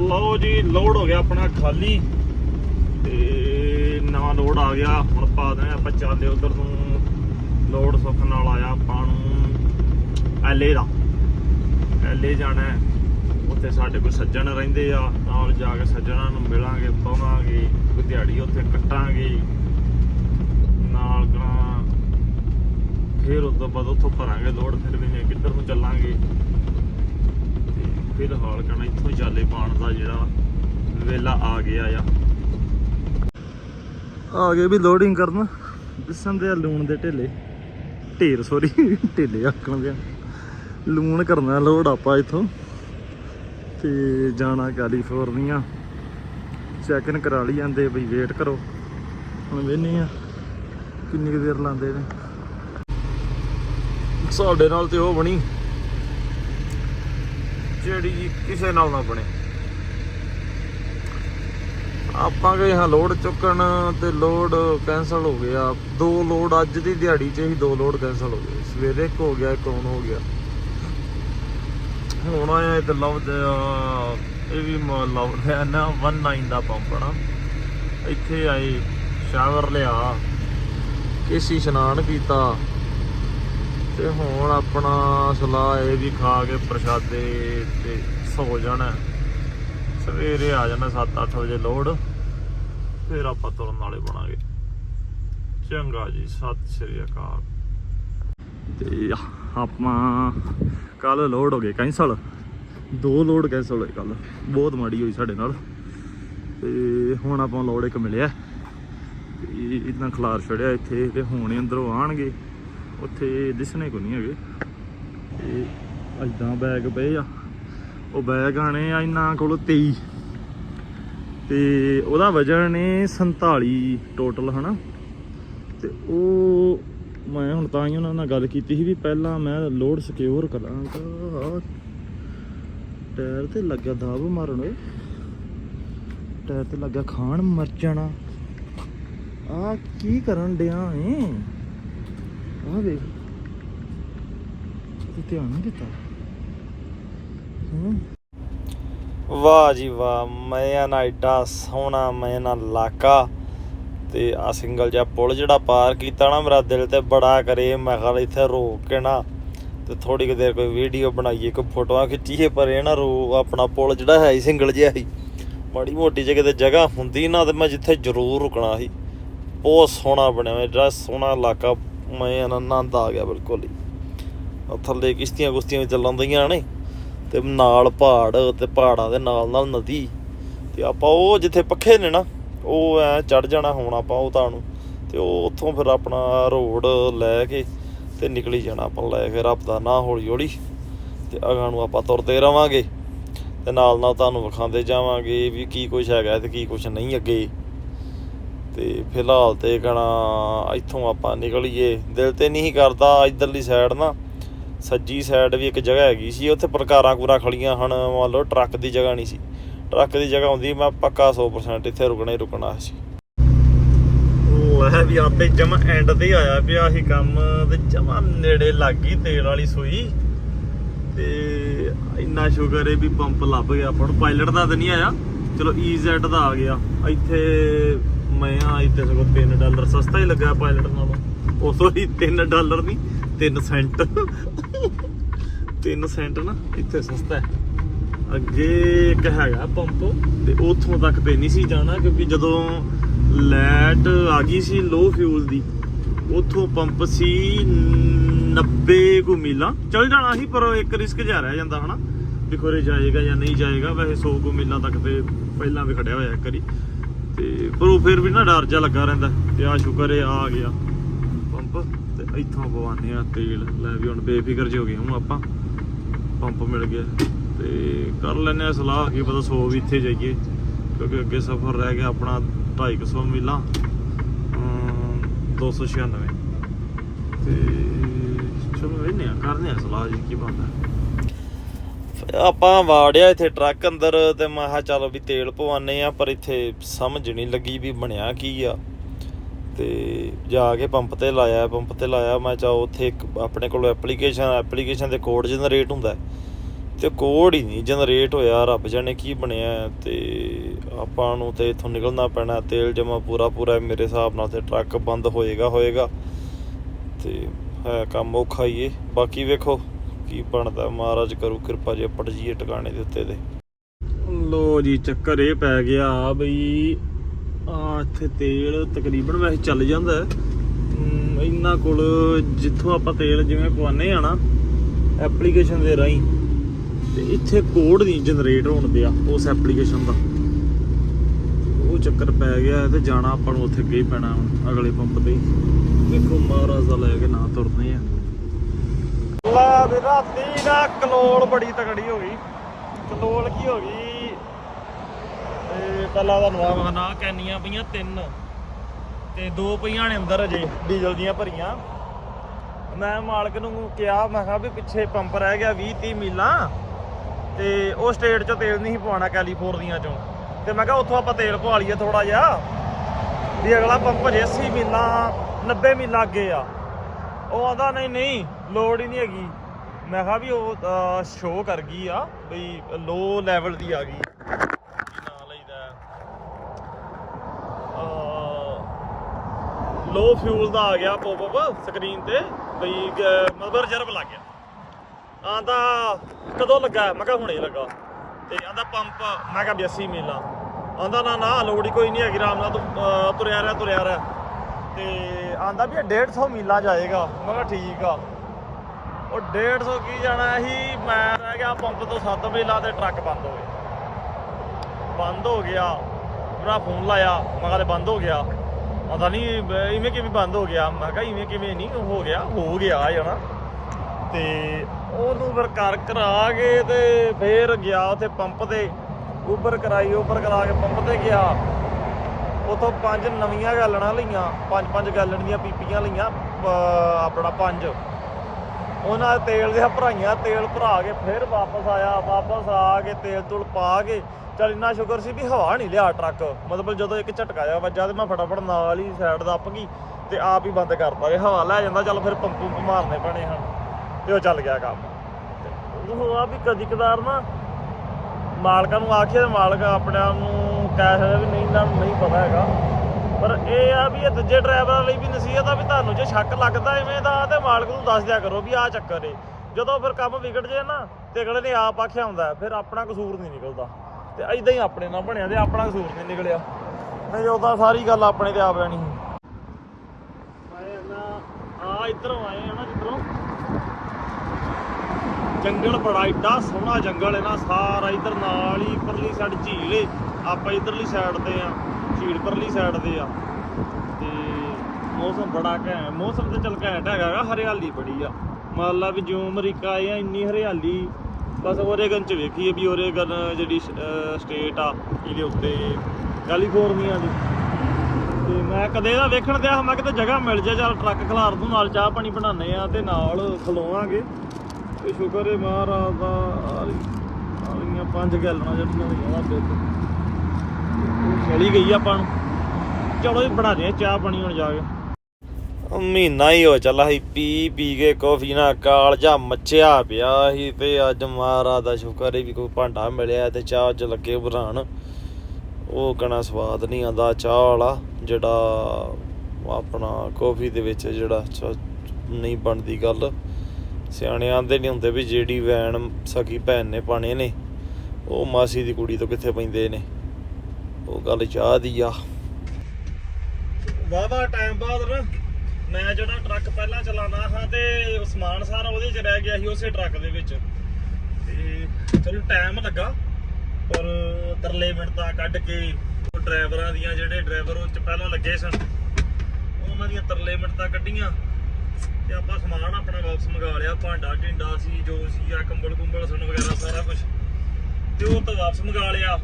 ਲਓ ਜੀ, ਲੋਡ ਹੋ ਗਿਆ ਆਪਣਾ ਖਾਲੀ। ਤੇ ਨਵਾਂ ਲੋਡ ਆ ਗਿਆ। ਹੁਣ ਪਾ ਦੇਣਾ ਆਪਾਂ ਚੱਲਦੇ ਉਧਰ ਤੋਂ ਲੋਡ ਸੁੱਖ ਨਾਲ ਆਇਆ ਆਪਾਂ ਨੂੰ ਐਲੇ ਦਾ। ਐਲੇ ਜਾਣਾ ਉੱਥੇ ਸਾਡੇ ਕੋਲ ਸੱਜਣ ਰਹਿੰਦੇ ਆ। ਨਾਲ ਜਾ ਕੇ ਸੱਜਣਾਂ ਨੂੰ ਮਿਲਾਂਗੇ, ਪਾਵਾਂਗੇ। ਕੋਈ ਦਿਹਾੜੀ ਉੱਥੇ ਕੱਟਾਂਗੇ। ਨਾਲ ਕਰਾਂ ਫਿਰ ਉਸ ਤੋਂ ਬਾਅਦ ਉੱਥੋਂ ਭਰਾਂਗੇ ਲੋਡ। ਫਿਰ ਵੀ ਨੇ ਕਿੱਧਰ ਨੂੰ ਚੱਲਾਂਗੇ? ਫਿਲਹਾਲ ਕਹਣਾ ਇੱਥੋਂ ਚਾਲੇ ਪਾਣ ਦਾ ਜਿਹੜਾ ਵੇਲਾ ਆ ਗਿਆ ਆ। ਆ ਗਏ ਵੀ ਲੋਡਿੰਗ ਕਰਨ। ਦਿਸਣ ਦੇ ਲੂਣ ਦੇ ਢੇਲੇ। ਢੇਰ ਸੋਰੀ ਢੇਲੇ ਆਖਣ ਦੇ ਲੂਣ ਕਰਨਾ ਲੋਡ ਆਪਾਂ ਇੱਥੋਂ। ਤੇ ਜਾਣਾ ਕੈਲੀਫੋਰਨੀਆ ਚੈੱਕ ਇਨ ਕਰਾ ਲਈ ਜਾਂਦੇ ਬਈ ਵੇਟ ਕਰੋ। ਹੁਣ ਵੇਨੇ ਆ। ਕਿੰਨੀ ਕੁ ਦੇਰ ਲਾਉਂਦੇ ਨੇ। ਸਾਡੇ ਨਾਲ ਤੇ ਉਹ ਬਣੀ। ਜਿਹੜੀ ਕਿਸੇ ਨਾਲ ਨਾ ਬਣੇ। ਆਪਾਂ ਗਏ ਹਾਂ ਲੋਡ ਚੁੱਕਣ ਤੇ ਲੋਡ ਕੈਨਸਲ ਹੋ ਗਿਆ। ਦੋ ਲੋਡ ਅੱਜ ਦੀ ਦਿਹਾੜੀ 'ਚ ਹੀ ਦੋ ਲੋਡ ਕੈਨਸਲ ਹੋ ਗਏ। ਸਵੇਰੇ ਇੱਕ ਹੋ ਗਿਆ, ਇੱਕ ਹੁਣ ਹੋ ਗਿਆ। ਹੁਣ ਆਇਆ ਇਹ ਤੇ ਲਵ ਇਹ ਵੀ ਮ- ਲਵ ਦਾ ਨਾ 19 ਦਾ ਪੰਪ ਨਾ। ਇੱਥੇ ਆਏ ਸ਼ਾਵਰ ਲਿਆ। ਕੇਸੀ ਇਸ਼ਨਾਨ ਕੀਤਾ। ਤੇ ਹੁਣ ਆਪਣਾ ਸਲਾਹ ਇਹ ਵੀ ਖਾ ਕੇ ਪ੍ਰਸ਼ਾਦੇ ਤੇ ਸੋ ਜਾਣਾ। ਸਵੇਰੇ ਆ ਜਾਣਾ 7-8 ਵਜੇ ਲੋਡ, ਫਿਰ ਆਪਾਂ ਤੁਰਨ ਵਾਲੇ ਬਣਾਂਗੇ। ਚੰਗਾ ਜੀ, ਸਤਿ ਸ਼੍ਰੀ ਅਕਾਲ। ਤੇ ਆਪਾਂ ਕੱਲ ਲੋਡ ਹੋ ਗਏ ਕੈਂਸਲ। ਦੋ ਲੋਡ ਕੈਂਸਲ ਹੋਏ ਕੱਲ ਬਹੁਤ ਮਾੜੀ ਹੋਈ ਸਾਡੇ ਨਾਲ। ਤੇ ਹੁਣ ਆਪਾਂ ਲੋਡ ਇੱਕ ਮਿਲਿਆ। ਤੇ ਇਦਾਂ ਖਲਾਰ ਛੜਿਆ ਇੱਥੇ, ਤੇ ਹੁਣ ਇਹ ਅੰਦਰੋਂ ਆਣਗੇ ਉੱਥੇ ਦਿਸਣੇ ਕੋ ਨਹੀਂ ਹੈਗੇ। ਤੇ ਐਦਾਂ ਬੈਗ ਪਏ ਆ। ਉਹ ਬੈਗ ਆਣੇ ਆ ਇਹਨਾਂ ਕੋਲ 23 ਤੇ ਉਹਦਾ ਵਜਨ ਨੇ 47 ਟੋਟਲ ਹਨਾ? ਤੇ ਉਹ ਮੈਂ ਹੁਣ ਤਾਂ ਹੀ ਉਹਨਾਂ ਨਾਲ ਗੱਲ ਕੀਤੀ ਸੀ ਵੀ ਪਹਿਲਾਂ ਮੈਂ ਲੋਡ ਸਿਕਿਉਰ ਕਰਾਂਗਾ। ਟਾਇਰ ਤੇ ਲੱਗਾ ਦਾਬ ਮਾਰਨ ਓਏ। ਟਾਇਰ ਤੇ ਲੱਗਾ ਖਾਣ ਮਰ ਜਾਣਾ। ਆ ਕੀ ਕਰਨ ਡਿਆ ਏ? ਆ ਵੇਖ ਤੂੰ ਧਿਆਨ ਨਹੀਂ ਦਿੱਤਾ ਹੂੰ ਵਾਹ ਜੀ ਵਾਹ, ਮੈਂ ਨਾ ਐਡਾ ਸੋਹਣਾ, ਮੈਂ ਨਾ ਇਲਾਕਾ ਤੇ ਆ ਸਿੰਗਲ ਜਿਹਾ ਪੁਲ ਜਿਹੜਾ ਪਾਰ ਕੀਤਾ ਨਾ ਮੇਰਾ ਦਿਲ ਤੇ ਬੜਾ ਕਰੇ, ਮੈਂ ਕਿਹਾ ਇੱਥੇ ਰੋਕ ਕੇ ਨਾ। ਤੇ ਥੋੜੀ ਕੁ ਦੇਰ ਕੋਈ ਵੀਡੀਓ ਬਣਾਈਏ, ਕੋਈ ਫੋਟੋਆਂ ਖਿੱਚੀਏ, ਪਰ ਇਹ ਨਾ ਰੋ, ਆਪਣਾ ਪੁਲ ਜਿਹੜਾ ਹੈ ਹੀ ਸਿੰਗਲ ਜਿਹਾ ਹੀ। ਮਾੜੀ ਮੋਟੀ ਜੇ ਕਿਤੇ ਜਗ੍ਹਾ ਹੁੰਦੀ ਨਾ, ਤੇ ਮੈਂ ਜਿੱਥੇ ਜ਼ਰੂਰ ਰੁਕਣਾ ਸੀ। ਬਹੁਤ ਸੋਹਣਾ ਬਣਿਆ ਹੋਇਆ, ਜਿਹੜਾ ਸੋਹਣਾ ਇਲਾਕਾ ਮੈਂ ਨਾ ਆਨੰਦ ਆ ਗਿਆ ਬਿਲਕੁਲ ਹੀ। ਥੱਲੇ ਕਿਸ਼ਤੀਆਂ ਕੁਸ਼ਤੀਆਂ ਵੀ ਚੱਲਣ ਦਈਆਂ ਨੇ ਤੇ ਨਾਲ ਪਹਾੜ ਤੇ ਪਹਾੜਾਂ ਦੇ ਨਾਲ ਨਾਲ ਨਦੀ ਤੇ ਆਪਾਂ ਉਹ ਜਿੱਥੇ ਪੱਖੇ ਨੇ ਨਾ, ਉਹ ਐ ਚੜ ਜਾਣਾ ਹੁਣ ਆਪਾਂ ਉਹ ਤਾਂ ਨੂੰ ਤੇ ਉਹ ਉੱਥੋਂ ਫਿਰ ਆਪਣਾ ਰੋਡ ਲੈ ਕੇ ਤੇ ਨਿਕਲੀ ਜਾਣਾ ਆਪਾਂ ਲੈ ਕੇ ਰੱਬ ਦਾ ਨਾਂ ਹੌਲੀ ਹੌਲੀ ਤੇ ਅਗਾਂ ਨੂੰ ਆਪਾਂ ਤੁਰਦੇ ਰਵਾਂਗੇ ਤੇ ਨਾਲ ਨਾਲ ਤੁਹਾਨੂੰ ਵਿਖਾਉਂਦੇ ਜਾਵਾਂਗੇ ਵੀ ਕੀ ਕੁਝ ਹੈਗਾ ਤੇ ਕੀ ਕੁਝ ਨਹੀਂ ਅੱਗੇ। ਤੇ ਫਿਲਹਾਲ ਤੇ ਕਹਣਾ ਇੱਥੋਂ ਆਪਾਂ ਨਿਕਲੀਏ। ਦਿਲ ਤੇ ਨਹੀਂ ਕਰਦਾ ਇਧਰਲੀ ਸਾਈਡ ਨਾ। ਸੱਜੀ ਸਾਈਡ ਵੀ ਇੱਕ ਜਗ੍ਹਾ ਹੈਗੀ ਸੀ, ਉੱਥੇ ਪ੍ਰਕਾਰਾਂ ਕੂਰਾ ਖੜੀਆਂ ਹਨ। ਮੰਨ ਲਓ ਟਰੱਕ ਦੀ ਜਗ੍ਹਾ ਨਹੀਂ ਸੀ। ਟਰੱਕ ਦੀ ਜਗ੍ਹਾ ਹੁੰਦੀ, ਮੈਂ ਪੱਕਾ 100% ਇੱਥੇ ਰੁਕਣਾ ਹੀ ਰੁਕਣਾ ਸੀ। ਲੈ ਵੀ ਆਪੇ ਜਮ ਐਂਡ ਤੇ ਆਇਆ ਪਿਆ ਸੀ ਕੰਮ, ਤੇ ਜਮਾ ਨੇੜੇ ਲੱਗ ਗਈ ਤੇਲ ਵਾਲੀ ਸੂਈ। ਤੇ ਇੰਨਾ ਸ਼ੁਕਰ ਹੈ ਵੀ ਪੰਪ ਲੱਭ ਗਿਆ। ਆਪਾਂ ਨੂੰ ਪਾਇਲਟ ਦਾ ਤਾਂ ਨਹੀਂ ਆਇਆ। ਚਲੋ EZ ਦਾ ਆ ਗਿਆ। ਇੱਥੇ ਮੈਂ ਆ ਇੱਥੇ ਸਗੋਂ 3 ਡਾਲਰ ਸਸਤਾ ਹੀ ਲੱਗਾ ਪਾਇਲਟ ਨਾਲੋਂ। ਉਹ ਸੋਰੀ 3 ਡਾਲਰ ਨਹੀਂ 3 ਸੈਂਟ 3 ਸੈਂਟ ਨਾ, ਇੱਥੇ ਸਸਤਾ ਹੈ। ਅੱਗੇ ਇੱਕ ਹੈਗਾ ਪੰਪ, ਤੇ ਉੱਥੋਂ ਤੱਕ ਤੇ ਨਹੀਂ ਸੀ ਜਾਣਾ, ਕਿਉਂਕਿ ਜਦੋਂ ਲਾਈਟ ਆ ਗਈ ਸੀ ਲੋ ਫਿਊਲ ਦੀ, ਉਥੋਂ ਪੰਪ ਸੀ 90 ਕੁ ਮੀਲਾਂ। ਚੱਲ ਜਾਣਾ ਸੀ, ਪਰ ਇੱਕ ਰਿਸਕ ਜਿਹਾ ਰਹਿ ਜਾਂਦਾ, ਹਨਾ? ਵੀ ਖੋਰੇ ਜਾਏਗਾ ਜਾਂ ਨਹੀਂ ਜਾਏਗਾ, ਵੈਸੇ 100 ਕੁ ਮੀਲਾਂ ਤੱਕ ਤੇ ਪਹਿਲਾਂ ਵੀ ਖੜਿਆ ਹੋਇਆ ਇੱਕ ਵਾਰੀ। ਪਰ ਉਹ ਫਿਰ ਵੀ ਨਾ ਡਰ ਜਿਹਾ ਲੱਗਾ ਰਹਿੰਦਾ ਤੇ ਆ ਸ਼ੁਕਰ ਹੈ ਆ ਗਿਆ। ਪੰਪ ਤੇ ਇੱਥੋਂ ਪਵਾਉਂਦੇ ਆ ਤੇਲ। ਲੈ ਵੀ ਹੁਣ ਬੇਫਿਕਰ ਜਿਹੇ ਹੋ ਗਏ ਹੁਣ ਆਪਾਂ। ਪੰਪ ਮਿਲ ਗਿਆ ਤੇ ਕਰ ਲੈਨੇ ਆ ਸਲਾਹ, ਕੀ ਪਤਾ 100 ਵੀ ਇੱਥੇ ਜਾਈਏ। ਕਿਉਂਕਿ ਅੱਗੇ ਸਫ਼ਰ ਰਹਿ ਗਿਆ ਆਪਣਾ 250 ਮੀਲਾਂ। ਅਮ 296 ਤੇ ਚਲੋ ਵੇਨੇ ਆ, ਕਰਨੇ ਆ ਸਲਾਹ ਜੀ, ਕੀ ਬਣਦਾ। ਆਪਾਂ ਵਾੜਿਆ ਇੱਥੇ ਟਰੱਕ ਅੰਦਰ ਤੇ ਮੈਂ ਕਿਹਾ ਚੱਲ ਵੀ ਤੇਲ ਪਵਾਨੇ ਆ ਪਰ ਇੱਥੇ ਸਮਝ ਨਹੀਂ ਲੱਗੀ ਵੀ ਬਣਿਆ ਕੀ ਆ। ਤੇ ਜਾ ਕੇ ਪੰਪ ਤੇ ਲਾਇਆ, ਪੰਪ ਤੇ ਲਾਇਆ, ਮੈਂ ਚਾ ਉੱਥੇ ਇੱਕ ਆਪਣੇ ਕੋਲ ਐਪਲੀਕੇਸ਼ਨ ਐਪਲੀਕੇਸ਼ਨ ਦੇ ਕੋਡ ਜਨਰੇਟ ਹੁੰਦਾ। ਹੈ। ਤੇ ਕੋਡ ਹੀ ਨਹੀਂ ਜਨਰੇਟ ਹੋਇਆ, ਰੱਬ ਜਾਣੇ ਕੀ ਬਣਿਆ। ਹੈ ਤੇ ਆਪਾਂ ਨੂੰ ਤੇ ਇੱਥੋਂ ਨਿਕਲਣਾ ਪੈਣਾ, ਤੇਲ ਜਮਾ ਪੂਰਾ ਪੂਰਾ ਮੇਰੇ ਹਿਸਾਬ ਨਾਲ ਤੇ ਟਰੱਕ ਬੰਦ ਹੋਏਗਾ ਹੋਏਗਾ। ਤੇ ਹੈ ਕੰਮ ਔਖਾ ਹੀ ਏ। ਬਾਕੀ ਵੇਖੋ। ਕੀ ਬਣਦਾ? ਮਹਾਰਾਜ ਕਰੂ ਕਿਰਪਾ ਜੇ ਪਟ ਜੀਏ ਟਿਕਾਣੇ ਦੇ ਉੱਤੇ ਦੇ ਲੋ ਜੀ, ਚੱਕਰ ਇਹ ਪੈ ਗਿਆ ਬਈ ਆ ਇੱਥੇ ਤੇਲ ਤਕਰੀਬਨ ਵੈਸੇ ਚੱਲ ਜਾਂਦਾ ਹੈ। ਇਹਨਾਂ ਕੋਲ ਜਿੱਥੋਂ ਆਪਾਂ ਤੇਲ ਜਿਵੇਂ ਪਵਾਨੇ ਆ ਨਾ ਐਪਲੀਕੇਸ਼ਨ ਦੇ ਰਾਹੀਂ, ਤੇ ਇੱਥੇ ਕੋਡ ਨਹੀਂ ਜਨਰੇਟ ਹੋਣ ਦਿਆ ਉਸ ਐਪਲੀਕੇਸ਼ਨ ਦਾ। ਉਹ ਚੱਕਰ ਪੈ ਗਿਆ ਤੇ ਜਾਣਾ ਆਪਾਂ ਨੂੰ ਉੱਥੇ ਅੱਗੇ ਹੀ ਪੈਣਾ ਹੁਣ, ਅਗਲੇ ਪੰਪ ਤੇ ਦੇਖੋ ਮਹਾਰਾਜ ਦਾ ਲੈ ਕੇ ਨਾ ਤੁਰਦੇ ਆ। ਲਾ ਵੀ ਰਾਤੀ ਨਾ ਕਲੋਲ ਬੜੀ ਤਕੜੀ ਹੋ ਗਈ। ਕਲੋਲ ਕੀ ਹੋ ਗਈ? ਤੇ ਪਹਿਲਾਂ ਦਾ ਨਵਾਂ ਵਖਣਾ ਕੈਨੀਆਂ ਪਈਆਂ ਤਿੰਨ ਤੇ ਦੋ ਪਈਆਂ ਨੇ ਅੰਦਰ ਅਜੇ, ਡੀਜ਼ਲ ਦੀਆਂ ਭਰੀਆਂ। ਮੈਂ ਮਾਲਕ ਨੂੰ ਕਿਹਾ, ਮੈਂ ਕਿਹਾ ਵੀ ਪਿੱਛੇ ਪੰਪ ਰਹਿ ਗਿਆ 20 30 ਮੀਲਾਂ ਤੇ ਉਹ ਸਟੇਟ ਚੋਂ ਤੇਲ ਨਹੀਂ ਸੀ ਪਵਾਉਣਾ ਕੈਲੀਫੋਰਨੀਆ ਚੋਂ। ਤੇ ਮੈਂ ਕਿਹਾ ਉੱਥੋਂ ਆਪਾਂ ਤੇਲ ਪਵਾ ਲਈਏ ਥੋੜਾ ਜਿਹਾ ਵੀ ਅਗਲਾ ਪੰਪ ਜੇ 80 ਮੀਲਾਂ 90 ਮੀਲਾਂ ਅੱਗੇ ਆ। ਉਹ ਆਂਦਾ, ਨਹੀਂ ਨਹੀਂ ਲੋੜ ਹੀ ਨਹੀਂ ਹੈਗੀ। ਮੈਂ ਕਿਹਾ ਵੀ ਉਹ ਸ਼ੋਅ ਕਰ ਗਈ ਆ, ਬਈ ਲੋ ਲੈਵਲ ਦੀ ਆ ਗਈ। ਨਾ ਲਈਦਾ ਲੋ ਫਿਊਲ ਦਾ ਆ ਗਿਆ ਪੋਪ ਅਪ ਸਕਰੀਨ ਤੇ, ਬਈ ਮਤਲਬ ਰਿਜ਼ਰਵ ਲੱਗ ਗਿਆ। ਆਂਦਾ ਕਦੋਂ ਲੱਗਾ? ਮੈਂ ਕਿਹਾ ਹੁਣੇ ਲੱਗਾ। ਤੇ ਆਂਦਾ ਪੰਪ ਮੈਂ ਕਿਹਾ 82 ਮੀਲਾਂ ਆਂਦਾ ਨਾ ਨਾ, ਲੋੜ ਹੀ ਕੋਈ ਨਹੀਂ ਹੈਗੀ, ਆਰਾਮ ਨਾਲ ਤੂੰ ਤੁਰਿਆ ਰਿਹਾ ਤੁਰਿਆ ਰਿਹਾ। ਤੇ ਆਂਦਾ ਵੀ ਇਹ 150 ਮੀਲਾਂ ਜਾਏਗਾ ਮੈਂ ਕਿਹਾ ਠੀਕ ਆ। ਉਹ 150 ਕੀ ਜਾਣਾ ਸੀ, ਮੈਂ ਰਹਿ ਗਿਆ ਪੰਪ ਤੋਂ 7 ਮੀਲਾਂ ਤੇ ਟਰੱਕ ਬੰਦ ਹੋ ਗਿਆ। ਬੰਦ ਹੋ ਗਿਆ। ਮੇਰਾ ਫੋਨ ਲਾਇਆ, ਮੈਂ ਕਿਹਾ ਬੰਦ ਹੋ ਗਿਆ। ਪਤਾ ਨਹੀਂ ਇਵੇਂ ਕਿਵੇਂ ਬੰਦ ਹੋ ਗਿਆ। ਮੈਂ ਕਿਹਾ ਇਵੇਂ ਕਿਵੇਂ ਨਹੀਂ ਹੋ ਗਿਆ ਹੋ ਗਿਆ ਜਣਾ। ਤੇ ਉਹਨੂੰ ਫਿਰ ਕਰ ਕਰਾ ਕੇ ਤੇ ਫੇਰ ਗਿਆ ਉੱਥੇ ਪੰਪ ਤੇ। ਉਬਰ ਕਰਾਈ ਉਬਰ ਕਰਾ ਕੇ ਪੰਪ ਤੇ ਗਿਆ। ਉਥੋਂ ਪੰਜ ਨਵੀਆਂ ਗੈਲਣਾਂ ਲਈਆਂ ਪੰਜ ਪੰਜ ਗੈਲਣ ਦੀਆਂ ਪੀਪੀਆਂ ਲਈਆਂ ਆਪਣਾ ਪੰਜ। ਉਹਨਾਂ ਦੇ ਤੇਲ ਦੇ ਭਰਾਈਆਂ, ਤੇਲ ਭਰਾ ਕੇ ਫਿਰ ਵਾਪਸ ਆਇਆ, ਵਾਪਸ ਆ ਕੇ ਤੇਲ ਤੁਲ ਪਾ ਕੇ, ਚੱਲ ਇੰਨਾ ਸ਼ੁਕਰ ਸੀ ਵੀ ਹਵਾ ਨਹੀਂ ਲਿਆ ਟਰੱਕ। ਮਤਲਬ ਜਦੋਂ ਇੱਕ ਝਟਕਾ ਜਿਹਾ ਵੱਜਾ ਤੇ ਮੈਂ ਫਟਾਫਟ ਨਾਲ ਹੀ ਸਾਈਡ ਦਾ ਗਈ ਤੇ ਆਪ ਹੀ ਬੰਦ ਕਰਤਾ ਵੀ ਹਵਾ ਲੈ ਜਾਂਦਾ, ਚੱਲ ਫਿਰ ਪੰਪੂ ਮਾਰਨੇ ਪੈਣੇ ਹਨ। ਤੇ ਉਹ ਚੱਲ ਗਿਆ ਕੰਮ। ਤੇ ਉਹ ਆ ਵੀ ਕਦੀ ਕਦਾਰ ਨਾ ਮਾਲਕਾਂ ਨੂੰ ਆਖਿਆ, ਮਾਲਕ ਆਪਣੇ ਆਪ ਨੂੰ ਕਹਿ ਸਕਦਾ ਵੀ ਨਹੀਂ, ਇਹਨਾਂ ਨੂੰ ਨਹੀਂ ਪਤਾ ਹੈਗਾ। ਪਰ ਇਹ ਆ ਵੀ ਇਹ ਦੂਜੇ ਡਰਾਈਵਰਾਂ ਲਈ ਵੀ ਨਸੀਹਤ ਆ ਵੀ ਤੁਹਾਨੂੰ ਜੇ ਸ਼ੱਕ ਲੱਗਦਾ ਐਵੇਂ ਦਾ ਤੇ ਮਾਲਕ ਨੂੰ ਦੱਸ ਦਿਆ ਕਰੋ ਵੀ ਆਹ ਚੱਕਰ ਏ। ਜਦੋਂ ਫਿਰ ਕੰਮ ਵਿਗੜ ਜੇ ਨਾ ਤੇ ਅਗਲੇ ਨੇ ਆਪ ਆਖਿਆ ਹੁੰਦਾ, ਫਿਰ ਆਪਣਾ ਕਸੂਰ ਨਹੀਂ ਨਿਕਲਦਾ। ਤੇ ਐਦਾਂ ਹੀ ਆਪਣੇ ਨਾਲ ਬਣਿਆ ਤੇ ਆਪਣਾ ਕਸੂਰ ਨਹੀਂ ਨਿਕਲਿਆ। ਨਹੀਂ ਉਹਦਾ ਸਾਰੀ ਗੱਲ ਆਪਣੇ ਤੇ ਆ ਪੈਣੀ ਆ ਇਧਰੋਂ ਆਏ ਆ ਨਾ ਜਿੱਧਰੋਂ। ਜੰਗਲ ਬੜਾ ਏਡਾ ਸੋਹਣਾ ਜੰਗਲ ਹੈ ਨਾ, ਸਾਰਾ ਇਧਰ ਨਾਲ ਹੀ ਪਰਲੀ ਸਾਈਡ ਝੀਲ ਏ। ਆਪਾਂ ਇਧਰਲੀ ਸਾਈਡ ਤੇ ਆ। ਝੀਲ ਪਰਲੀ ਸਾਈਡ ਤੇ ਆ। ਤੇ ਮੌਸਮ ਬੜਾ ਘੈਂਟ, ਮੌਸਮ ਤੇ ਚਲ ਘੈਂਟ ਹੈਗਾ ਹਰਿਆਲੀ ਬੜੀ ਆ। ਮੰਨ ਲਾ ਵੀ ਜਿਉਂ ਅਮਰੀਕਾ ਆਏ ਆ, ਇੰਨੀ ਹਰਿਆਲੀ, ਬਸ ਓਰੇਗਨ ਚ ਵੇਖੀਏ ਵੀ ਓਰੇਗਨ ਜਿਹੜੀ ਸਟੇਟ ਆ, ਇਹਦੇ ਉੱਤੇ ਕੈਲੀਫੋਰਨੀਆ ਦੀ। ਤੇ ਮੈਂ ਕਦੇ ਦਾ ਵੇਖਣ ਦਿਆ ਮੈਂ ਕਿਤੇ ਜਗ੍ਹਾ ਮਿਲ ਜਾ ਚੱਲ ਟਰੱਕ ਖਲਾਰ ਦੂੰ, ਨਾਲ ਚਾਹ ਪਾਣੀ ਬਣਾਉਂਦੇ ਆ ਤੇ ਨਾਲ ਖਲੋਵਾਂਗੇ। ਤੇ ਸ਼ੁਕਰ ਹੈ ਮਹਾਰਾਜ ਦਾ ਆਲੀਆਂ ਪੰਜ ਗੈਲਣਾ ਜਿਹੜੀਆਂ ਹੋਈਆਂ ਦਾ ਦੁੱਧ ਚਲੀ ਗਈ ਆਪਾਂ ਨੂੰ। ਚਲੋ ਜੀ, ਬਣਾ ਦੇ ਚਾਹ ਪਾਣੀ ਹੁਣ ਜਾ ਕੇ। ਮਹੀਨਾ ਹੀ ਹੋ ਚੱਲਾ ਸੀ, ਪੀ ਪੀ ਕੇ ਕਾਫੀ ਨਾਲ ਕਾਲਜਾ ਮੱਚਿਆ ਪਿਆ ਸੀ ਤੇ ਅੱਜ ਮਹਾਰਾਜ ਦਾ ਸ਼ੁਕਰ ਹੈ ਵੀ ਕੋਈ ਭਾਂਡਾ ਮਿਲਿਆ ਤੇ ਚਾਹ ਚ ਲੱਗੇ ਬਣਾਉਣ ਉਹ ਕਣਾ ਸਵਾਦ ਨਹੀਂ ਆਂਦਾ ਚਾਹ ਵਾਲਾ, ਜਿਹੜਾ ਆਪਣਾ ਕਾਫੀ ਦੇ ਵਿੱਚ ਜਿਹੜਾ ਨਹੀਂ ਬਣਦੀ ਗੱਲ। ਸਿਆਣੇ ਆਂਦੇ ਨਹੀਂ ਹੁੰਦੇ ਵੀ ਜਿਹੜੀ ਵੈਣ ਸਕੀ ਭੈਣ ਨੇ ਪਾਣੇ ਨੇ, ਉਹ ਮਾਸੀ ਦੀ ਕੁੜੀ ਤੋਂ ਕਿੱਥੇ ਪੈਂਦੇ ਨੇ। ਉਹ ਗੱਲ ਚਾਹ ਦੀ ਆ। ਵਾਵਾ ਟਾਈਮ ਬਾਅਦ ਨਾ ਮੈਂ ਜਿਹੜਾ ਟਰੱਕ ਪਹਿਲਾਂ ਚਲਾਉਂਦਾ ਹਾਂ ਤੇ ਸਮਾਨ ਸਾਰਾ ਉਹਦੇ 'ਚ ਰਹਿ ਗਿਆ ਸੀ ਉਸੇ ਟਰੱਕ ਦੇ ਵਿੱਚ। ਤੇ ਚਲੋ ਟਾਈਮ ਲੱਗਾ, ਪਰ ਤਰਲੇ ਮਿੰਟਾਂ ਕੱਢ ਕੇ ਉਹ ਡਰਾਈਵਰਾਂ ਦੀਆਂ ਜਿਹੜੇ ਡਰਾਈਵਰ ਉਹ 'ਚ ਪਹਿਲਾਂ ਲੱਗੇ ਸਨ, ਉਹਨਾਂ ਦੀਆਂ ਤਰਲੇ ਮਿੰਟਾਂ ਕੱਢੀਆਂ ਤੇ ਆਪਾਂ ਸਮਾਨ ਆਪਣਾ ਵਾਪਸ ਮੰਗਾ ਲਿਆ, ਭਾਂਡਾ ਢਿੰਡਾ ਸੀ, ਜੋ ਸੀ, ਆ ਕੰਬਲ ਕੁੰਬਲ ਸਨ ਵਗੈਰਾ ਸਾਰਾ ਕੁਝ ਤੇ ਉਹ ਤਾਂ ਵਾਪਸ ਮੰਗਾ ਲਿਆ।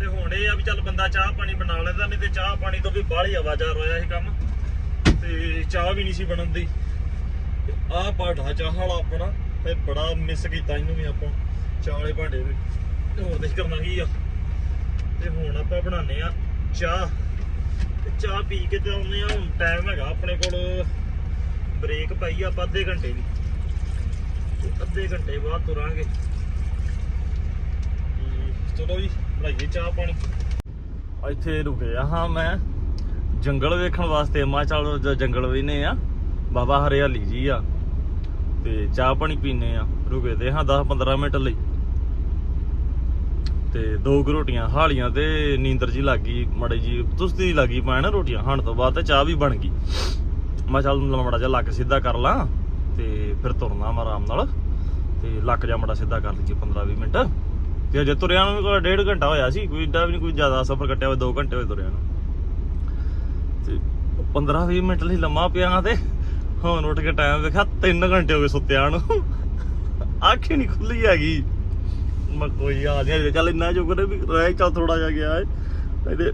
ਤੇ ਹੁਣ ਇਹ ਆ ਵੀ ਚੱਲ ਬੰਦਾ ਚਾਹ ਪਾਣੀ ਬਣਾ ਲੈਂਦਾ ਨਹੀਂ ਤੇ ਚਾਹ ਪਾਣੀ ਤੋਂ ਵੀ ਬਾਹਲੀ ਆਵਾਜ਼ਾਰ ਹੋਇਆ ਸੀ ਕੰਮ। ਤੇ ਚਾਹ ਵੀ ਨਹੀਂ ਸੀ ਬਣਨ ਦੀ ਆਹ ਭਾਂਡਾ ਚਾਹ ਵਾਲਾ ਆਪਣਾ ਤੇ ਬੜਾ ਮਿਸ ਕੀਤਾ ਇਹਨੂੰ ਵੀ ਆਪਾਂ ਚਾਹ ਵਾਲੇ ਭਾਂਡੇ ਵੀ। ਤੇ ਹੋਰ ਦੇਖ ਕਰਨਾ ਕੀ ਆ। ਤੇ ਹੁਣ ਆਪਾਂ ਬਣਾਉਂਦੇ ਆ ਚਾਹ। ਤੇ ਚਾਹ ਪੀ ਕੇ ਤੇ ਆਉਂਦੇ ਆ ਹੁਣ ਟਾਈਮ ਹੈਗਾ ਆਪਣੇ ਕੋਲ ਬ੍ਰੇਕ ਪਾਈ ਆਪਾਂ ਅੱਧੇ ਘੰਟੇ ਦੀ। ਅੱਧੇ ਘੰਟੇ ਬਾਅਦ ਤੁਰਾਂਗੇ। ਚਲੋ ਜੀ। ਬਣਾਈਏ ਚਾਹ ਪਾਣੀ। ਇੱਥੇ ਰੁਕਿਆ ਹਾਂ ਮੈਂ। ਜੰਗਲ ਵੇਖਣ ਵਾਸਤੇ, ਮਾ ਚੱਲ ਜੰਗਲ ਵੀ ਆ। ਬਾਬਾ ਹਰਿਆਲੀ ਜੀ ਆ। ਤੇ ਚਾਹ ਪਾਣੀ ਪੀਨੇ ਆ। ਰੁਕੇ ਤੇ ਹਾਂ 10 15 ਮਿੰਟ ਲਈ। ਤੇ ਦੋ ਕੁ ਰੋਟੀਆਂ ਹਾਲੀਆਂ ਤੇ ਨੀਂਦਰ ਜੀ ਲੱਗੀ ਮੜੇ ਜੀ ਤੁਸਤੀ ਲੱਗੀ ਪੈਣ ਰੋਟੀਆਂ ਖਾਣ ਤੋਂ ਬਾਅਦ ਤੇ ਚਾਹ ਵੀ ਬਣ ਗਈ। ਮੈਂ ਚੱਲ ਮੜਾ ਜਿਹਾ ਲੱਕ ਸਿੱਧਾ ਕਰ ਲਾਂ। ਤੇ ਫਿਰ ਤੁਰਨਾ ਮੈਂ ਆਰਾਮ ਨਾਲ। ਤੇ ਲੱਕ ਜਾ ਮੜਾ ਸਿੱਧਾ ਕਰ ਲਈਏ 15 20 ਮਿੰਟ। ਤੇ ਅਜੇ ਤੁਰਿਆ ਨੂੰ ਵੀ ਡੇਢ ਘੰਟਾ ਹੋਇਆ ਸੀ, ਕੋਈ ਏਡਾ ਵੀ ਨਹੀਂ ਕੋਈ ਜ਼ਿਆਦਾ ਸਫ਼ਰ ਕੱਟਿਆ ਹੋਇਆ 2 ਘੰਟੇ ਹੋਏ ਤੁਰਿਆ ਨੂੰ। ਤੇ 15 20 ਮਿੰਟ ਲਈ ਲੰਮਾ ਪਿਆ ਤੇ ਹੁਣ ਉੱਠ ਕੇ ਟਾਈਮ ਵੇਖਿਆ 3 ਘੰਟੇ ਹੋ ਗਏ ਸੁੱਤਿਆਂ ਨੂੰ। ਅੱਖ ਹੀ ਨਹੀਂ ਖੁੱਲੀ ਹੈਗੀ। ਮੈਂ ਕੋਈ ਆ ਨਹੀਂ ਚੱਲ ਇੰਨਾ ਚੁੱਕ ਵੀ ਰਹਿ ਚੱਲ ਥੋੜਾ ਜਿਹਾ ਗਿਆ ਇਹਦੇ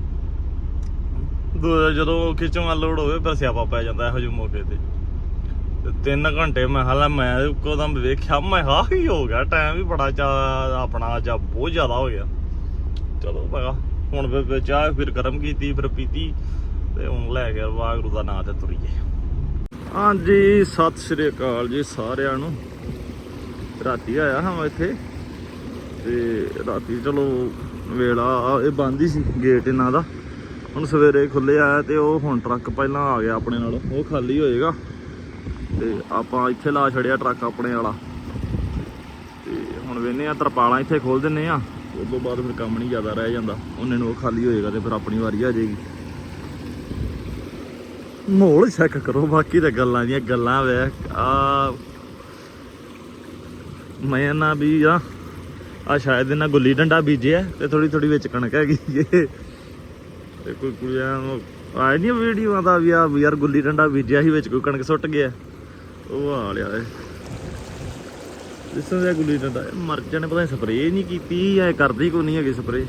ਦੋ ਜਦੋਂ ਖਿੱਚੋਂ ਅਨਲੋਡ ਹੋਵੇ, ਫਿਰ ਸਿਆਪਾ ਪੈ ਜਾਂਦਾ ਇਹੋ ਜਿਹੇ ਮੌਕੇ ਤੇ। ਤੇ ਤਿੰਨ ਘੰਟੇ ਮੈਂ ਹਾਲਾ ਮੈਂ ਇੱਕੋਦਮ ਵੇਖਿਆ, ਮੈਂ ਹਾਂ ਹੀ ਹੋ ਗਿਆ? ਟਾਈਮ ਵੀ ਬੜਾ ਚਾ, ਆਪਣਾ ਜਾਂ ਬਹੁਤ ਜ਼ਿਆਦਾ ਹੋ ਗਿਆ। ਚਲੋ ਮੈਂ ਹੁਣ ਫਿਰ ਚਾਹ ਫਿਰ ਗਰਮ ਕੀਤੀ, ਫਿਰ ਪੀਤੀ ਤੇ ਹੁਣ ਲੈ ਕੇ ਵਾਹਿਗੁਰੂ ਦਾ ਨਾਂ ਤੇ ਤੁਰੀਏ। ਹਾਂਜੀ, ਸਤਿ ਸ੍ਰੀ ਅਕਾਲ ਜੀ ਸਾਰਿਆਂ ਨੂੰ। ਰਾਤੀ ਆਇਆ ਹਾਂ ਮੈਂ ਇੱਥੇ ਤੇ ਰਾਤੀ ਚਲੋ ਵੇਲਾ, ਇਹ ਬੰਦ ਹੀ ਸੀ ਗੇਟ ਇਹਨਾਂ ਦਾ। ਹੁਣ ਸਵੇਰੇ ਖੁੱਲੇ ਆਇਆ ਤੇ ਉਹ ਹੁਣ ਟਰੱਕ ਪਹਿਲਾਂ ਆ ਗਿਆ ਆਪਣੇ ਨਾਲ, ਉਹ ਖਾਲੀ ਹੋਏਗਾ। ਤੇ ਆਪਾਂ ਇੱਥੇ ਲਾ ਛੜਿਆ ਟਰੱਕ ਆਪਣੇ ਵਾਲਾ। ਤੇ ਹੁਣ ਵੇਨੇ ਆ, ਤਰਪਾਲਾਂ ਇੱਥੇ ਖੋਲ ਦਿੰਨੇ ਆ। ਉਸ ਤੋਂ ਬਾਅਦ ਫਿਰ ਕੰਮ ਨਹੀਂ ਜ਼ਿਆਦਾ ਰਹਿ ਜਾਂਦਾ। ਉਹਨੇ ਨੂੰ ਖਾਲੀ ਹੋਏਗਾ ਤੇ ਫਿਰ ਆਪਣੀ ਵਾਰੀ ਆ ਜਾਏਗੀ। ਮਾਹੌਲ ਚੈੱਕ ਕਰੋ, ਬਾਕੀ ਤਾਂ ਗੱਲਾਂ ਦੀਆਂ ਗੱਲਾਂ ਵੇਖ ਆ ਮੈਂ ਨਾ ਵੀ ਆ ਆ ਸ਼ਾਇਦ ਇਹਨਾਂ ਗੁੱਲੀ ਡੰਡਾ ਬੀਜਿਆ ਤੇ ਥੋੜੀ ਥੋੜੀ ਵਿੱਚ ਕਣਕ ਹੈਗੀ ਏ। ਤੇ ਕੋਈ ਕੁੜੀਆਂ ਨੂੰ ਆਏ ਨਹੀਂ ਵੀਡੀਓ ਦਾ ਵੀ ਆ ਯਾਰ ਗੁੱਲੀ ਡੰਡਾ ਬੀਜਿਆ ਸੀ, ਵਿੱਚ ਕੋਈ ਕਣਕ ਸੁੱਟ ਗਿਆ। ਉਹ ਆ ਲਿਆ ਏ ਜਿਸਨ ਦਾ ਗੁੱਲੀ ਡੰਡਾ ਇਹ ਮਰ ਜਾਣੇ, ਪਤਾ ਸਪਰੇਅ ਨਹੀਂ ਕੀਤੀ, ਐ ਕਰਦੀ ਕੋਈ ਨਹੀਂ ਹੈਗੀ ਸਪਰੇਅ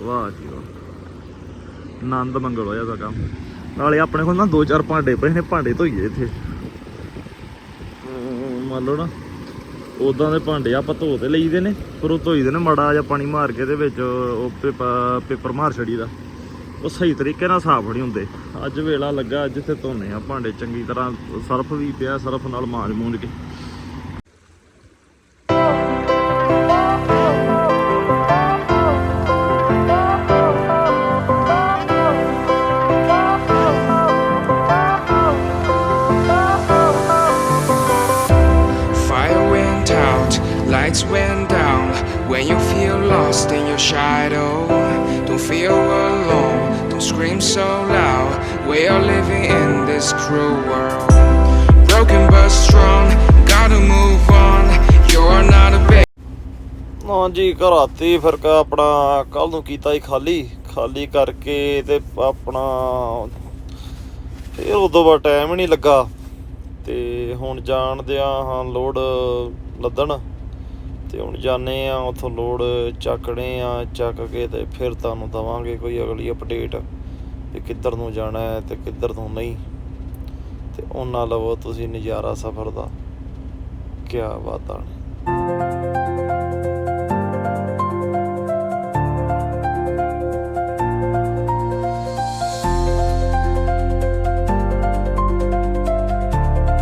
ਵਾਹ ਜੀ ਵਾਹ। ਆਨੰਦ ਮੰਗਲ ਹੋਇਆ ਦਾ ਕੰਮ ਨਾਲੇ ਆਪਣੇ ਕੋਲ ਨਾ ਦੋ ਚਾਰ ਭਾਂਡੇ ਪਏ ਨੇ, ਭਾਂਡੇ ਧੋਈਏ ਇੱਥੇ। ਮੰਨ ਲਓ ਨਾ ਉਦਾਂ ਦੇ ਭਾਂਡੇ ਆਪਾਂ ਧੋ ਤੇ ਲਈਦੇ ਨੇ ਪਰ ਉਹ ਧੋਈਦੇ ਨੇ, ਮੜਾ ਜਾਂ ਪਾਣੀ ਮਾਰ ਕੇ ਦੇ ਵਿੱਚ ਉਹ ਪੇਪਰ ਪੇਪਰ ਮਾਰ ਛੜੀ ਦਾ ਉਹ ਸਹੀ ਤਰੀਕੇ ਨਾਲ ਸਾਫ਼ ਨਹੀਂ ਹੁੰਦੇ ਅੱਜ ਵੇਲਾ ਲੱਗਾ ਜਿੱਥੇ ਧੋਨੇ ਆ ਭਾਂਡੇ ਚੰਗੀ ਤਰ੍ਹਾਂ ਸਰਫ ਵੀ ਪਿਆ ਸਰਫ ਨਾਲ ਮਾਂਜ ਮੂੰਜ ਕੇ Fire went out, lights went down. When you feel lost in your shadow, don't feel alone, don't scream so loud. We are living in this cruel world. Broken but strong, gotta move on. You're not a baby. ਨਾ ਜੀ ਘਰਾਤੀ ਫਿਰ ਆਪਣਾ ਕੱਲ ਨੂੰ ਕੀਤਾ ਹੀ ਖਾਲੀ ਖਾਲੀ ਕਰਕੇ ਤੇ ਆਪਣਾ ਫਿਰ ਉਦੋਂ ਬਾਅਦ ਟਾਈਮ ਹੀ ਨਹੀਂ ਲੱਗਾ ਤੇ ਹੁਣ ਜਾਣਦੇ ਆ ਹਾਂ ਲੋਡ ਲੱਦਣ ਤੇ ਹੁਣ ਜਾਣੇ ਆ ਉਥੋਂ ਲੋਡ ਚੱਕਣੇ ਆ ਚੱਕ ਕੇ ਤੇ ਫਿਰ ਤੁਹਾਨੂੰ ਦਵਾਂਗੇ ਕੋਈ ਅਗਲੀ ਅਪਡੇਟ ਵੀ ਕਿੱਧਰ ਨੂੰ ਜਾਣਾ ਹੈ ਤੇ ਕਿੱਧਰ ਨੂੰ ਨਹੀਂ। ਤੇ ਉਹਨਾਂ ਲਵੋ ਤੁਸੀਂ ਨਜ਼ਾਰਾ ਸਫ਼ਰ ਦਾ। ਕੀ ਬਾਤਾਂ ਨੇ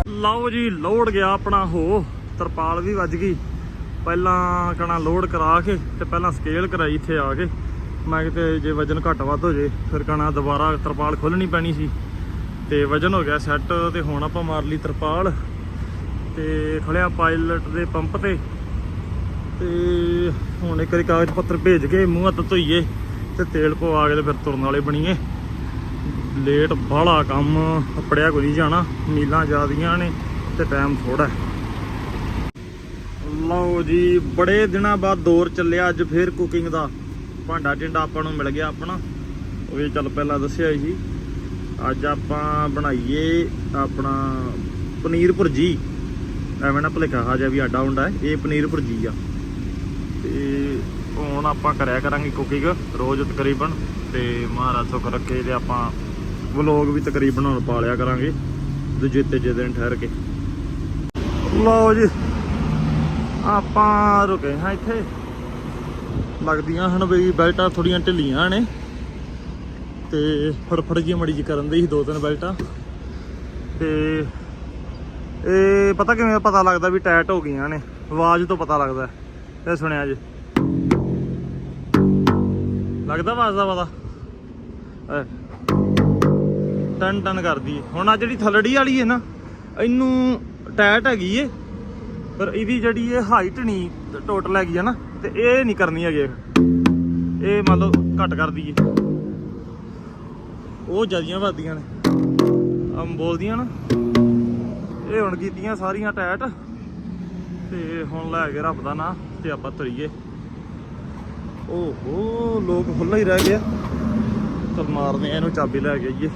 ਲਓ ਜੀ, ਲੋਡ ਗਿਆ ਆਪਣਾ ਹੋ। ਤਰਪਾਲ ਵੀ ਵੱਜ ਗਈ। ਪਹਿਲਾਂ ਕਣਾ ਲੋਡ ਕਰਾ ਕੇ ਤੇ ਪਹਿਲਾਂ ਸਕੇਲ ਕਰਾਈ ਇੱਥੇ ਆ ਕੇ। ਮੈਂ ਕਿਤੇ ਜੇ ਵਜਨ ਘੱਟ ਵੱਧ ਹੋ ਜੇ, ਫਿਰ ਕਣਾ ਦੁਬਾਰਾ ਤਰਪਾਲ ਖੋਲਣੀ ਪੈਣੀ ਸੀ। ਤੇ ਵਜਨ ਹੋ ਗਿਆ ਸੈੱਟ ਤੇ ਹੁਣ ਆਪਾਂ ਮਾਰ ਲਈ ਤਰਪਾਲ। ਤੇ ਖੜਿਆ ਪਾਇਲਟ ਦੇ ਪੰਪ ਤੇ। ਤੇ ਹੁਣ ਇੱਕ ਵਾਰੀ ਕਾਗਜ਼ ਪੱਤਰ ਭੇਜ ਕੇ ਮੂੰਹ ਹੱਥ ਧੋਈਏ ਤੇ ਤੇਲ ਪਵਾ ਕੇ ਤੇ ਫਿਰ ਤੁਰਨ ਵਾਲੇ ਬਣੀਏ। ਲੇਟ ਬਾਹਲਾ ਕੰਮ ਅਪੜਿਆ ਕੋਈ ਜਾਣਾ ਮੀਲਾਂ ਜ਼ਿਆਦੀਆਂ ਨੇ ਤੇ ਟਾਈਮ ਥੋੜਾ ਲਓ ਜੀ, ਬੜੇ ਦਿਨਾਂ ਬਾਅਦ ਦੌਰ ਚੱਲਿਆ ਅੱਜ ਫੇਰ ਕੁਕਿੰਗ ਦਾ। ਭਾਂਡਾ ਟਿੰਡਾ ਆਪਾਂ ਨੂੰ ਮਿਲ ਗਿਆ ਆਪਣਾ। ਉਹ ਵੀ ਚੱਲ ਪਹਿਲਾਂ ਦੱਸਿਆ ਸੀ। ਅੱਜ ਆਪਾਂ ਬਣਾਈਏ ਆਪਣਾ ਪਨੀਰ ਭੁਰਜੀ। ਐਵੇਂ ਨਾ ਭੁਲੇਖਾ ਖਾ ਜਾ ਵੀ ਆਡਾ ਹੁੰਦਾ ਇਹ ਪਨੀਰ ਭੁਰਜੀ ਆ। ਤੇ ਹੁਣ ਆਪਾਂ ਕਰਿਆ ਕਰਾਂਗੇ ਕੁਕਿੰਗ ਰੋਜ਼ ਤਕਰੀਬਨ। ਤੇ ਮਹਾਰਾਜ ਸੁੱਖ ਰੱਖੇ ਤੇ ਆਪਾਂ ਵਲੋਗ ਵੀ ਤਕਰੀਬਨ ਹੁਣ ਪਾ ਲਿਆ ਕਰਾਂਗੇ। ਦੂਜੇ ਤੀਜੇ ਦਿਨ ਠਹਿਰ ਕੇ। ਲਓ ਜੀ, ਆਪਾਂ ਰੁਕੇ ਹਾਂ ਇੱਥੇ। ਲੱਗਦੀਆਂ ਹਨ ਬਈ ਬੈਲਟਾਂ ਥੋੜੀਆਂ ਢਿੱਲੀਆਂ ਨੇ ਤੇ ਫੜਫੜ ਜੀ ਮੜੀ ਜੀ ਕਰਨ ਦੇ ਸੀ ਦੋ ਤਿੰਨ ਬੈਲਟਾਂ। ਤੇ ਇਹ ਪਤਾ ਕਿਵੇਂ ਪਤਾ ਲੱਗਦਾ ਵੀ ਟਾਈਟ ਹੋ ਗਈਆਂ ਨੇ, ਆਵਾਜ਼ ਤੋਂ ਪਤਾ ਲੱਗਦਾ ਇਹ ਸੁਣਿਆ ਜੀ। ਲੱਗਦਾ ਆਵਾਜ਼ ਦਾ ਪਤਾ? ਟਨ ਟਨ ਕਰਦੀ ਹੁਣ ਆ ਜਿਹੜੀ ਥਲੜੀ ਵਾਲੀ ਹੈ ਨਾ, ਇਹਨੂੰ ਟੈਟ ਹੈਗੀ ਏ, ਪਰ ਇਹਦੀ ਜਿਹੜੀ ਇਹ ਹਾਈਟ ਨਹੀਂ ਟੋਟਲ ਹੈਗੀ ਆ ਨਾ ਤੇ ਇਹ ਨਹੀਂ ਕਰਨੀ ਹੈਗੀ ਇਹ। ਮੰਨ ਲਓ ਘੱਟ ਕਰਦੀ ਏ ਉਹ ਜਿਆਦੀਆਂ ਵੱਧਦੀਆਂ ਨੇ। ਆਮ ਬੋਲਦੀਆਂ ਨਾ। ਇਹ ਹੁਣ ਕੀਤੀਆਂ ਸਾਰੀਆਂ ਟੈਟ। ਤੇ ਹੁਣ ਲੈ ਕੇ ਰੱਬ ਦਾ ਨਾਂ ਤੇ ਆਪਾਂ ਤੁਰੀਏ। ਓਹੋ, ਲੋਕ ਖੁੱਲਾ ਹੀ ਰਹਿ ਗਿਆ। ਚਲ ਮਾਰਦੇ ਇਹਨੂੰ ਚਾਬੀ ਲੈ ਕੇ ਆਈਏ।